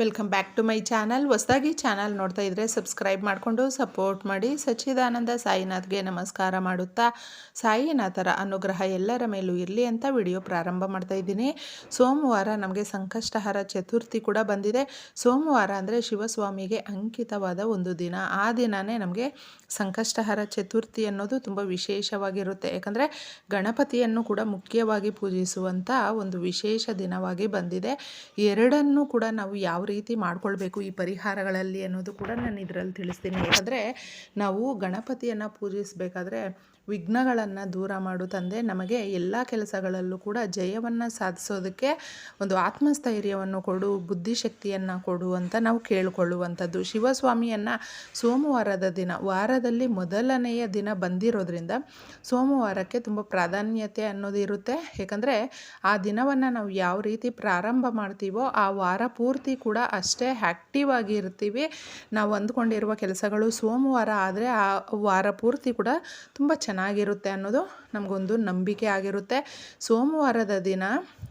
Welcome back to my channel ಹೊಸದಾಗಿ channel ನೋಡ್ತಾ ಇದ್ದರೆ ಸಬ್ಸ್ಕ್ರೈಬ್ ಮಾಡಿಕೊಂಡು ಸಪೋರ್ಟ್ ಮಾಡಿ. ಸಚ್ಚಿದಾನಂದ ಸಾಯಿನಾಥ್ಗೆ ನಮಸ್ಕಾರ ಮಾಡುತ್ತಾ ಸಾಯಿನಾಥರ ಅನುಗ್ರಹ ಎಲ್ಲರ ಮೇಲೂ ಇರಲಿ ಅಂತ ವಿಡಿಯೋ ಪ್ರಾರಂಭ ಮಾಡ್ತಾ ಇದ್ದೀನಿ. ಸೋಮವಾರ ನಮಗೆ ಸಂಕಷ್ಟಹರ ಚತುರ್ಥಿ ಕೂಡ ಬಂದಿದೆ. ಸೋಮವಾರ ಅಂದರೆ ಶಿವಸ್ವಾಮಿಗೆ ಅಂಕಿತವಾದ ಒಂದು ದಿನ. ಆ ದಿನವೇ ನಮಗೆ ಸಂಕಷ್ಟಹರ ಚತುರ್ಥಿ ಅನ್ನೋದು ತುಂಬ ವಿಶೇಷವಾಗಿರುತ್ತೆ. ಯಾಕಂದರೆ ಗಣಪತಿಯನ್ನು ಕೂಡ ಮುಖ್ಯವಾಗಿ ಪೂಜಿಸುವಂಥ ಒಂದು ವಿಶೇಷ ದಿನವಾಗಿ ಬಂದಿದೆ. ಎರಡನ್ನೂ ಕೂಡ ನಾವು ಯಾವ ರೀತಿ ಮಾಡ್ಕೊಳ್ಬೇಕು ಈ ಪರಿಹಾರಗಳಲ್ಲಿ ಅನ್ನೋದು ಕೂಡ ನಾನು ಇದರಲ್ಲಿ ತಿಳಿಸ್ತೀನಿ. ಯಾಕಂದರೆ ನಾವು ಗಣಪತಿಯನ್ನು ಪೂಜಿಸಬೇಕಾದ್ರೆ ವಿಘ್ನಗಳನ್ನು ದೂರ ಮಾಡು ತಂದೆ. ನಮಗೆ ಎಲ್ಲ ಕೆಲಸಗಳಲ್ಲೂ ಕೂಡ ಜಯವನ್ನು ಸಾಧಿಸೋದಕ್ಕೆ ಒಂದು ಆತ್ಮಸ್ಥೈರ್ಯವನ್ನು ಕೊಡು, ಬುದ್ಧಿಶಕ್ತಿಯನ್ನು ಕೊಡು ಅಂತ ನಾವು ಕೇಳಿಕೊಳ್ಳುವಂಥದ್ದು. ಶಿವಸ್ವಾಮಿಯನ್ನು ಸೋಮವಾರದ ದಿನ, ವಾರದಲ್ಲಿ ಮೊದಲನೆಯ ದಿನ ಬಂದಿರೋದ್ರಿಂದ ಸೋಮವಾರಕ್ಕೆ ತುಂಬ ಪ್ರಾಧಾನ್ಯತೆ ಅನ್ನೋದು ಇರುತ್ತೆ. ಯಾಕಂದರೆ ಆ ದಿನವನ್ನು ನಾವು ಯಾವ ರೀತಿ ಪ್ರಾರಂಭ ಮಾಡ್ತೀವೋ ಆ ವಾರ ಪೂರ್ತಿ ಕೂಡ ಅಷ್ಟೇ ಆ್ಯಕ್ಟಿವ್ ಆಗಿ ಇರ್ತೀವಿ. ನಾವು ಅಂದ್ಕೊಂಡಿರುವ ಕೆಲಸಗಳು ಸೋಮವಾರ ಆದರೆ ಆ ವಾರ ಪೂರ್ತಿ ಕೂಡ ತುಂಬ ಚೆನ್ನಾಗಿರುತ್ತೆ ಅನ್ನೋದು ನಮಗೊಂದು ನಂಬಿಕೆ ಆಗಿರುತ್ತೆ. ಸೋಮವಾರದ ದಿನ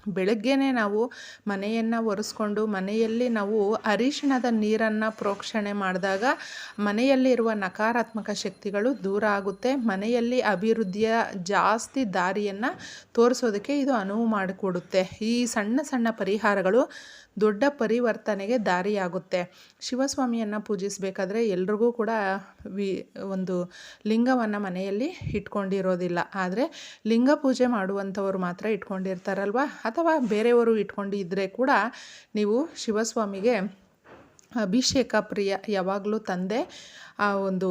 ಬೆಳಗ್ಗೆನೇ ನಾವು ಮನೆಯನ್ನು ಒರೆಸ್ಕೊಂಡು ಮನೆಯಲ್ಲಿ ನಾವು ಅರಿಶಿಣದ ನೀರನ್ನು ಪ್ರೋಕ್ಷಣೆ ಮಾಡಿದಾಗ ಮನೆಯಲ್ಲಿರುವ ನಕಾರಾತ್ಮಕ ಶಕ್ತಿಗಳು ದೂರ ಆಗುತ್ತೆ. ಮನೆಯಲ್ಲಿ ಅಭಿವೃದ್ಧಿಯ ಜಾಸ್ತಿ ದಾರಿಯನ್ನು ತೋರಿಸೋದಕ್ಕೆ ಇದು ಅನುವು ಮಾಡಿಕೊಡುತ್ತೆ. ಈ ಸಣ್ಣ ಸಣ್ಣ ಪರಿಹಾರಗಳು ದೊಡ್ಡ ಪರಿವರ್ತನೆಗೆ ದಾರಿಯಾಗುತ್ತೆ. ಶಿವಸ್ವಾಮಿಯನ್ನು ಪೂಜಿಸಬೇಕಾದ್ರೆ ಎಲ್ರಿಗೂ ಕೂಡ ವಿ, ಒಂದು ಲಿಂಗವನ್ನು ಮನೆಯಲ್ಲಿ ಇಟ್ಕೊಂಡಿರೋದಿಲ್ಲ. ಆದರೆ ಲಿಂಗ ಪೂಜೆ ಮಾಡುವಂಥವ್ರು ಮಾತ್ರ ಇಟ್ಕೊಂಡಿರ್ತಾರಲ್ವ? ಅಥವಾ ಬೇರೆಯವರು ಇಟ್ಕೊಂಡಿದ್ದರೆ ಕೂಡ ನೀವು ಶಿವಸ್ವಾಮಿಗೆ ಅಭಿಷೇಕ ಪ್ರಿಯ ಯಾವಾಗಲೂ ತಂದೆ ಆ ಒಂದು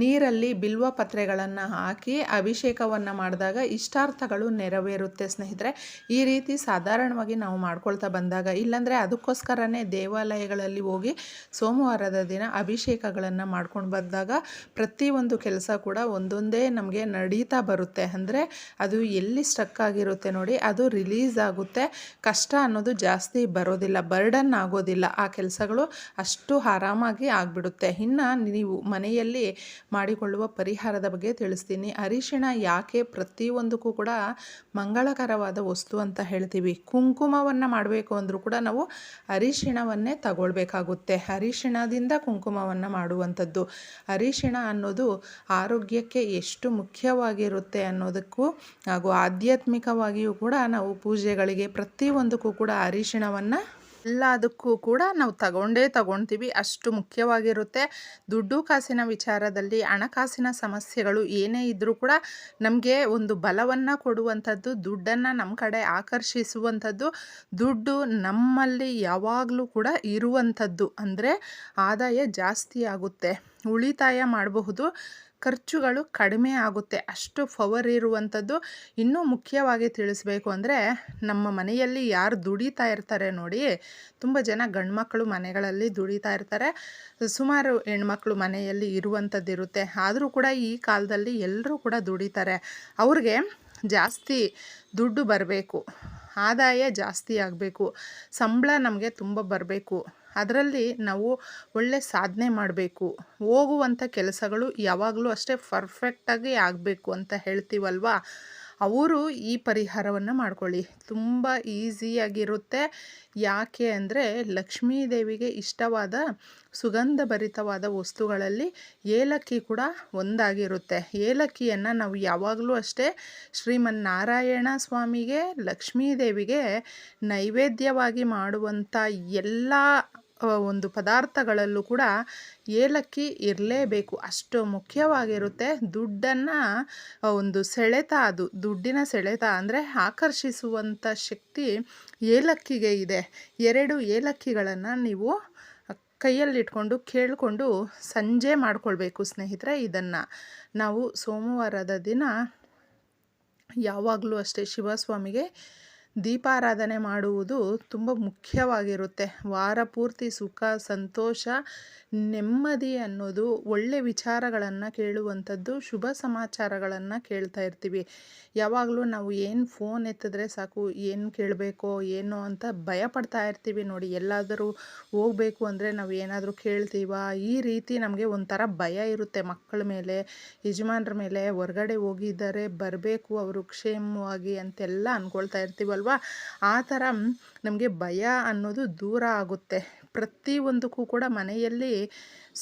ನೀರಲ್ಲಿ ಬಿಲ್ವ ಪತ್ರೆಗಳನ್ನು ಹಾಕಿ ಅಭಿಷೇಕವನ್ನು ಮಾಡಿದಾಗ ಇಷ್ಟಾರ್ಥಗಳು ನೆರವೇರುತ್ತೆ ಸ್ನೇಹಿತರೆ. ಈ ರೀತಿ ಸಾಧಾರಣವಾಗಿ ನಾವು ಮಾಡ್ಕೊಳ್ತಾ ಬಂದಾಗ, ಇಲ್ಲಾಂದರೆ ಅದಕ್ಕೋಸ್ಕರನೇ ದೇವಾಲಯಗಳಲ್ಲಿ ಹೋಗಿ ಸೋಮವಾರದ ದಿನ ಅಭಿಷೇಕಗಳನ್ನು ಮಾಡ್ಕೊಂಡು ಬಂದಾಗ ಪ್ರತಿಯೊಂದು ಕೆಲಸ ಕೂಡ ಒಂದೊಂದೇ ನಮಗೆ ನಡೀತಾ ಬರುತ್ತೆ. ಅಂದರೆ ಅದು ಎಲ್ಲಿ ಸ್ಟಕ್ ಆಗಿರುತ್ತೆ ನೋಡಿ, ಅದು ರಿಲೀಸ್ ಆಗುತ್ತೆ. ಕಷ್ಟ ಅನ್ನೋದು ಜಾಸ್ತಿ ಬರೋದಿಲ್ಲ, ಬರ್ಡನ್ ಆಗೋದಿಲ್ಲ. ಆ ಕೆಲಸಗಳು ಅಷ್ಟು ಆರಾಮಾಗಿ ಆಗಿಬಿಡುತ್ತೆ. ಇನ್ನು ನೀವು ಮನೆಯಲ್ಲಿ ಮಾಡಿಕೊಳ್ಳುವ ಪರಿಹಾರದ ಬಗ್ಗೆ ತಿಳಿಸ್ತೀನಿ. ಅರಿಶಿಣ ಯಾಕೆ ಪ್ರತಿಯೊಂದಕ್ಕೂ ಕೂಡ ಮಂಗಳಕರವಾದ ವಸ್ತು ಅಂತ ಹೇಳ್ತೀವಿ. ಕುಂಕುಮವನ್ನು ಮಾಡಬೇಕು ಅಂದರೂ ಕೂಡ ನಾವು ಅರಿಶಿಣವನ್ನೇ ತಗೊಳ್ಬೇಕಾಗುತ್ತೆ. ಅರಿಶಿಣದಿಂದ ಕುಂಕುಮವನ್ನು ಮಾಡುವಂಥದ್ದು. ಅರಿಶಿಣ ಅನ್ನೋದು ಆರೋಗ್ಯಕ್ಕೆ ಎಷ್ಟು ಮುಖ್ಯವಾಗಿರುತ್ತೆ ಅನ್ನೋದಕ್ಕೂ ಹಾಗೂ ಆಧ್ಯಾತ್ಮಿಕವಾಗಿಯೂ ಕೂಡ ನಾವು ಪೂಜೆಗಳಿಗೆ ಪ್ರತಿಯೊಂದಕ್ಕೂ ಕೂಡ ಅರಿಶಿಣವನ್ನು ಎಲ್ಲದಕ್ಕೂ ಕೂಡ ನಾವು ತಗೊಂಡೇ ತಗೊಳ್ತೀವಿ ಅಷ್ಟು ಮುಖ್ಯವಾಗಿರುತ್ತೆ. ದುಡ್ಡು ಕಾಸಿನ ವಿಚಾರದಲ್ಲಿ, ಹಣಕಾಸಿನ ಸಮಸ್ಯೆಗಳು ಏನೇ ಇದ್ದರೂ ಕೂಡ ನಮಗೆ ಒಂದು ಬಲವನ್ನು ಕೊಡುವಂಥದ್ದು, ದುಡ್ಡನ್ನು ನಮ್ಮ ಕಡೆ ಆಕರ್ಷಿಸುವಂಥದ್ದು, ದುಡ್ಡು ನಮ್ಮಲ್ಲಿ ಯಾವಾಗಲೂ ಕೂಡ ಇರುವಂಥದ್ದು ಅಂದರೆ ಆದಾಯ ಜಾಸ್ತಿ ಆಗುತ್ತೆ. ಉಳಿತಾಯ ಮಾಡಬಹುದು. ಖರ್ಚುಗಳು ಕಡಿಮೆ ಆಗುತ್ತೆ. ಅಷ್ಟು ಪವರ್ ಇರುವಂಥದ್ದು ಇನ್ನೂ ಮುಖ್ಯವಾಗಿ ತಿಳಿಸ್ಬೇಕು ಅಂದರೆ ನಮ್ಮ ಮನೆಯಲ್ಲಿ ಯಾರು ದುಡಿತಾ ಇರ್ತಾರೆ ನೋಡಿ, ತುಂಬ ಜನ ಗಂಡ್ಮಕ್ಳು ಮನೆಗಳಲ್ಲಿ ದುಡಿತಾ ಇರ್ತಾರೆ. ಸುಮಾರು ಹೆಣ್ಮಕ್ಳು ಮನೆಯಲ್ಲಿ ಇರುವಂಥದ್ದಿರುತ್ತೆ ಆದರೂ ಕೂಡ ಈ ಕಾಲದಲ್ಲಿ ಎಲ್ಲರೂ ಕೂಡ ದುಡಿತಾರೆ. ಅವ್ರಿಗೆ ಜಾಸ್ತಿ ದುಡ್ಡು ಬರಬೇಕು. ಆದಾಯ ಜಾಸ್ತಿ ಆಗಬೇಕು. ಸಂಬಳ ನಮಗೆ ತುಂಬ ಬರಬೇಕು. ಅದರಲ್ಲಿ ನಾವು ಒಳ್ಳೆ ಸಾಧನೆ ಮಾಡಬೇಕು. ಹೋಗುವಂಥ ಕೆಲಸಗಳು ಯಾವಾಗಲೂ ಅಷ್ಟೇ ಪರ್ಫೆಕ್ಟಾಗಿ ಆಗಬೇಕು ಅಂತ ಹೇಳ್ತೀವಲ್ವಾ? ಅವರು ಈ ಪರಿಹಾರವನ್ನು ಮಾಡ್ಕೊಳ್ಳಿ. ತುಂಬ ಈಸಿಯಾಗಿರುತ್ತೆ ಯಾಕೆ ಅಂದರೆ ಲಕ್ಷ್ಮೀ ದೇವಿಗೆ ಇಷ್ಟವಾದ ಸುಗಂಧ ಭರಿತವಾದ ವಸ್ತುಗಳಲ್ಲಿ ಏಲಕ್ಕಿ ಕೂಡ ಒಂದಾಗಿರುತ್ತೆ. ಏಲಕ್ಕಿಯನ್ನು ನಾವು ಯಾವಾಗಲೂ ಅಷ್ಟೇ ಶ್ರೀಮನ್ನಾರಾಯಣ ಸ್ವಾಮಿಗೆ, ಲಕ್ಷ್ಮೀ ದೇವಿಗೆ ನೈವೇದ್ಯವಾಗಿ ಮಾಡುವಂಥ ಎಲ್ಲ ಒಂದು ಪದಾರ್ಥಗಳಲ್ಲೂ ಕೂಡ ಏಲಕ್ಕಿ ಇರಲೇಬೇಕು. ಅಷ್ಟು ಮುಖ್ಯವಾಗಿರುತ್ತೆ. ದುಡ್ಡನ್ನು ಒಂದು ಸೆಳೆತ ಅದು. ದುಡ್ಡಿನ ಸೆಳೆತ ಅಂದರೆ ಆಕರ್ಷಿಸುವಂಥ ಶಕ್ತಿ ಏಲಕ್ಕಿಗೆ ಇದೆ. ಎರಡು ಏಲಕ್ಕಿಗಳನ್ನು ನೀವು ಕೈಯಲ್ಲಿಟ್ಕೊಂಡು ಕೇಳಿಕೊಂಡು ಸಂಜೆ ಮಾಡಿಕೊಳ್ಬೇಕು ಸ್ನೇಹಿತರೆ ಇದನ್ನು. ನಾವು ಸೋಮವಾರದ ದಿನ ಯಾವಾಗಲೂ ಅಷ್ಟೇ ಶಿವಸ್ವಾಮಿಗೆ ದೀಪಾರಾಧನೆ ಮಾಡುವುದು ತುಂಬ ಮುಖ್ಯವಾಗಿರುತ್ತೆ. ವಾರ ಪೂರ್ತಿ ಸುಖ, ಸಂತೋಷ, ನೆಮ್ಮದಿ ಅನ್ನೋದು ಒಳ್ಳೆ ವಿಚಾರಗಳನ್ನು ಕೇಳುವಂಥದ್ದು, ಶುಭ ಸಮಾಚಾರಗಳನ್ನು ಕೇಳ್ತಾ ಇರ್ತೀವಿ. ಯಾವಾಗಲೂ ನಾವು ಏನು ಫೋನ್ ಎತ್ತಿದ್ರೆ ಸಾಕು, ಏನು ಕೇಳಬೇಕೋ, ಏನೋ ಅಂತ ಭಯ ಪಡ್ತಾ ಇರ್ತೀವಿ ನೋಡಿ. ಎಲ್ಲಾದರೂ ಹೋಗಬೇಕು ಅಂದರೆ ನಾವು ಏನಾದರೂ ಕೇಳ್ತೀವ? ಈ ರೀತಿ ನಮಗೆ ಒಂಥರ ಭಯ ಇರುತ್ತೆ. ಮಕ್ಕಳ ಮೇಲೆ, ಯಜಮಾನ್ರ ಮೇಲೆ ಹೊರಗಡೆ ಹೋಗಿದ್ದಾರೆ, ಬರಬೇಕು ಅವರು ಕ್ಷೇಮವಾಗಿ ಅಂತೆಲ್ಲ ಅಂದ್ಕೊಳ್ತಾ ಇರ್ತೀವಲ್ವ? ಅಲ್ವಾ? ಆ ಥರ ನಮಗೆ ಭಯ ಅನ್ನೋದು ದೂರ ಆಗುತ್ತೆ. ಪ್ರತಿಯೊಂದಕ್ಕೂ ಕೂಡ ಮನೆಯಲ್ಲಿ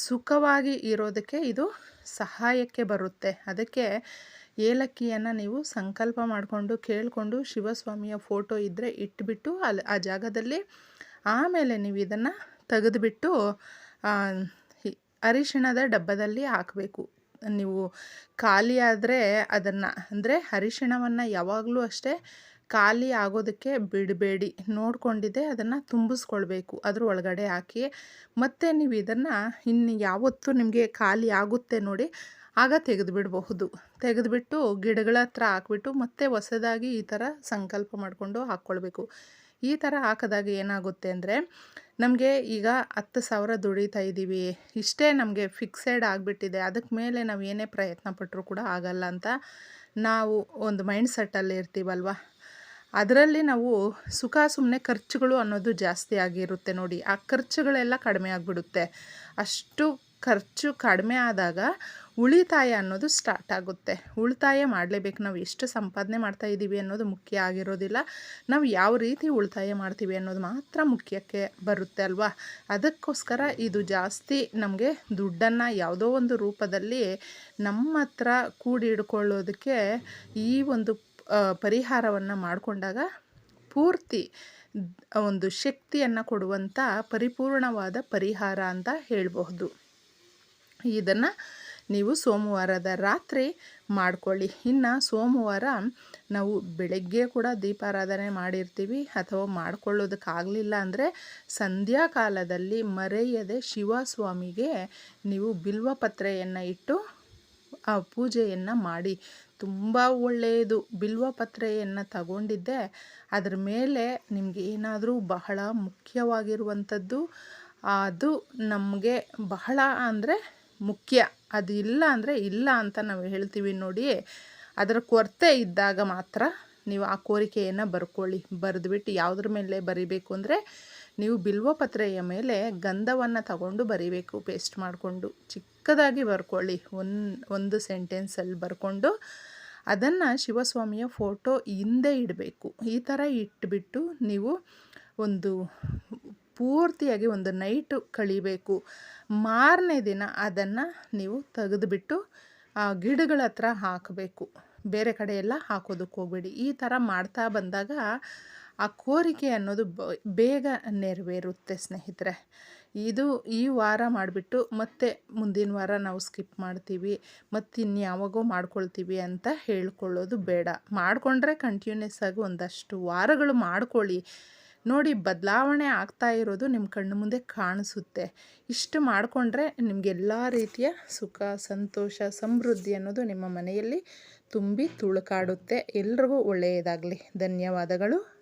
ಸುಖವಾಗಿ ಇರೋದಕ್ಕೆ ಇದು ಸಹಾಯಕ್ಕೆ ಬರುತ್ತೆ. ಅದಕ್ಕೆ ಏಲಕ್ಕಿಯನ್ನು ನೀವು ಸಂಕಲ್ಪ ಮಾಡಿಕೊಂಡು, ಕೇಳಿಕೊಂಡು ಶಿವಸ್ವಾಮಿಯ ಫೋಟೋ ಇದ್ದರೆ ಇಟ್ಬಿಟ್ಟು ಅಲ್ಲಿ, ಆ ಜಾಗದಲ್ಲಿ ಆಮೇಲೆ ನೀವು ಇದನ್ನು ತೆಗೆದುಬಿಟ್ಟು ಅರಿಶಿಣದ ಡಬ್ಬದಲ್ಲಿ ಹಾಕಬೇಕು. ನೀವು ಖಾಲಿ ಆದರೆ ಅದನ್ನು, ಅಂದರೆ ಅರಿಶಿಣವನ್ನು ಯಾವಾಗಲೂ ಅಷ್ಟೇ ಖಾಲಿ ಆಗೋದಕ್ಕೆ ಬಿಡಬೇಡಿ. ನೋಡಿಕೊಂಡಿದ್ದೆ, ಅದನ್ನು ತುಂಬಿಸ್ಕೊಳ್ಬೇಕು. ಅದ್ರ ಒಳಗಡೆ ಹಾಕಿ. ಮತ್ತು ನೀವು ಇದನ್ನು ಇನ್ನು ಯಾವತ್ತೂ ನಿಮಗೆ ಖಾಲಿ ಆಗುತ್ತೆ ನೋಡಿ, ಆಗ ತೆಗೆದುಬಿಡಬಹುದು. ತೆಗೆದುಬಿಟ್ಟು ಗಿಡಗಳ ಹತ್ರ ಹಾಕ್ಬಿಟ್ಟು, ಮತ್ತೆ ಹೊಸದಾಗಿ ಈ ಥರ ಸಂಕಲ್ಪ ಮಾಡಿಕೊಂಡು ಹಾಕ್ಕೊಳ್ಬೇಕು. ಈ ಥರ ಹಾಕಿದಾಗ ಏನಾಗುತ್ತೆ ಅಂದರೆ, ನಮಗೆ ಈಗ ಹತ್ತು ಸಾವಿರ ದುಡಿತಾ ಇದ್ದೀವಿ ಇಷ್ಟೇ ನಮಗೆ ಫಿಕ್ಸೆಡ್ ಆಗಿಬಿಟ್ಟಿದೆ. ಅದಕ್ಕೆ ಮೇಲೆ ನಾವು ಏನೇ ಪ್ರಯತ್ನ ಪಟ್ಟರೂ ಕೂಡ ಆಗಲ್ಲ ಅಂತ ನಾವು ಒಂದು ಮೈಂಡ್ ಸೆಟ್ಟಲ್ಲಿ ಇರ್ತೀವಲ್ವ? ಅದರಲ್ಲಿ ನಾವು ಸುಖ ಸುಮ್ಮನೆ ಖರ್ಚುಗಳು ಅನ್ನೋದು ಜಾಸ್ತಿ ಆಗಿರುತ್ತೆ ನೋಡಿ. ಆ ಖರ್ಚುಗಳೆಲ್ಲ ಕಡಿಮೆ ಆಗಿಬಿಡುತ್ತೆ. ಅಷ್ಟು ಖರ್ಚು ಕಡಿಮೆ ಆದಾಗ ಉಳಿತಾಯ ಅನ್ನೋದು ಸ್ಟಾರ್ಟ್ ಆಗುತ್ತೆ. ಉಳಿತಾಯ ಮಾಡಲೇಬೇಕು. ನಾವು ಎಷ್ಟು ಸಂಪಾದನೆ ಮಾಡ್ತಾ ಇದ್ದೀವಿ ಅನ್ನೋದು ಮುಖ್ಯ ಆಗಿರೋದಿಲ್ಲ. ನಾವು ಯಾವ ರೀತಿ ಉಳಿತಾಯ ಮಾಡ್ತೀವಿ ಅನ್ನೋದು ಮಾತ್ರ ಮುಖ್ಯಕ್ಕೆ ಬರುತ್ತೆ ಅಲ್ವಾ? ಅದಕ್ಕೋಸ್ಕರ ಇದು ಜಾಸ್ತಿ ನಮಗೆ ದುಡ್ಡನ್ನು ಯಾವುದೋ ಒಂದು ರೂಪದಲ್ಲಿ ನಮ್ಮ ಹತ್ರ ಕೂಡಿಡ್ಕೊಳ್ಳೋದಕ್ಕೆ ಈ ಒಂದು ಪರಿಹಾರವನ್ನು ಮಾಡಿಕೊಂಡಾಗ ಪೂರ್ತಿ ಒಂದು ಶಕ್ತಿಯನ್ನು ಕೊಡುವಂಥ ಪರಿಪೂರ್ಣವಾದ ಪರಿಹಾರ ಅಂತ ಹೇಳಬಹುದು. ಇದನ್ನು ನೀವು ಸೋಮವಾರದ ರಾತ್ರಿ ಮಾಡಿಕೊಳ್ಳಿ. ಇನ್ನು ಸೋಮವಾರ ನಾವು ಬೆಳಗ್ಗೆ ಕೂಡ ದೀಪಾರಾಧನೆ ಮಾಡಿರ್ತೀವಿ. ಅಥವಾ ಮಾಡಿಕೊಳ್ಳೋದಕ್ಕಾಗಲಿಲ್ಲ ಅಂದರೆ ಸಂಧ್ಯಾಕಾಲದಲ್ಲಿ ಮರೆಯದೆ ಶಿವಸ್ವಾಮಿಗೆ ನೀವು ಬಿಲ್ವಪತ್ರೆಯನ್ನು ಇಟ್ಟು ಆ ಪೂಜೆಯನ್ನು ಮಾಡಿ. ತುಂಬ ಒಳ್ಳೆಯದು. ಬಿಲ್ವಪತ್ರೆಯನ್ನು ತಗೊಂಡಿದ್ದೆ. ಅದರ ಮೇಲೆ ನಿಮಗೆ ಏನಾದರೂ ಬಹಳ ಮುಖ್ಯವಾಗಿರುವಂಥದ್ದು ಅದು ನಮಗೆ ಬಹಳ ಅಂದರೆ ಮುಖ್ಯ. ಅದು ಇಲ್ಲ ಅಂದರೆ ಇಲ್ಲ ಅಂತ ನಾವು ಹೇಳ್ತೀವಿ ನೋಡಿ. ಅದರ ಕೊರತೆ ಇದ್ದಾಗ ಮಾತ್ರ ನೀವು ಆ ಕೋರಿಕೆಯನ್ನು ಬರ್ಕೊಳ್ಳಿ. ಬರೆದ್ಬಿಟ್ಟು ಯಾವುದ್ರ ಮೇಲೆ ಬರಿಬೇಕು ಅಂದರೆ ನೀವು ಬಿಲ್ವಪತ್ರೆಯ ಮೇಲೆ ಗಂಧವನ್ನು ತಗೊಂಡು ಬರಿಬೇಕು, ಪೇಸ್ಟ್ ಮಾಡಿಕೊಂಡು. ಚಿಕ್ಕದಾಗಿ ಬರ್ಕೊಳ್ಳಿ. ಒಂದು ಒಂದು ಸೆಂಟೆನ್ಸಲ್ಲಿ ಬರ್ಕೊಂಡು ಅದನ್ನು ಶಿವಸ್ವಾಮಿಯ ಫೋಟೋ ಹಿಂದೆ ಇಡಬೇಕು. ಈ ಥರ ಇಟ್ಬಿಟ್ಟು ನೀವು ಒಂದು ಪೂರ್ತಿಯಾಗಿ ಒಂದು ನೈಟು ಕಳಿಬೇಕು. ಮಾರನೇ ದಿನ ಅದನ್ನು ನೀವು ತೆಗೆದುಬಿಟ್ಟು ಆ ಗಿಡಗಳ ಹತ್ರ ಹಾಕಬೇಕು. ಬೇರೆ ಕಡೆ ಎಲ್ಲ ಹಾಕೋದಕ್ಕೆ ಹೋಗಬೇಡಿ. ಈ ಥರ ಮಾಡ್ತಾ ಬಂದಾಗ ಆ ಕೋರಿಕೆ ಅನ್ನೋದು ಬೇಗ ನೆರವೇರುತ್ತೆ ಸ್ನೇಹಿತರೆ. ಇದು ಈ ವಾರ ಮಾಡಿಬಿಟ್ಟು ಮತ್ತೆ ಮುಂದಿನ ವಾರ ನಾವು ಸ್ಕಿಪ್ ಮಾಡ್ತೀವಿ ಮತ್ತು ಇನ್ಯಾವಾಗೋ ಮಾಡ್ಕೊಳ್ತೀವಿ ಅಂತ ಹೇಳ್ಕೊಳ್ಳೋದು ಬೇಡ. ಮಾಡಿಕೊಂಡ್ರೆ ಕಂಟಿನ್ಯೂಸ್ ಆಗಿ ಒಂದಷ್ಟು ವಾರಗಳು ಮಾಡ್ಕೊಳ್ಳಿ. ನೋಡಿ ಬದಲಾವಣೆ ಆಗ್ತಾ ಇರೋದು ನಿಮ್ಮ ಕಣ್ಣು ಮುಂದೆ ಕಾಣಿಸುತ್ತೆ. ಇಷ್ಟು ಮಾಡಿಕೊಂಡ್ರೆ ನಿಮಗೆಲ್ಲ ರೀತಿಯ ಸುಖ, ಸಂತೋಷ, ಸಮೃದ್ಧಿ ಅನ್ನೋದು ನಿಮ್ಮ ಮನೆಯಲ್ಲಿ ತುಂಬಿ ತುಳುಕಾಡುತ್ತೆ. ಎಲ್ರಿಗೂ ಒಳ್ಳೆಯದಾಗಲಿ. ಧನ್ಯವಾದಗಳು.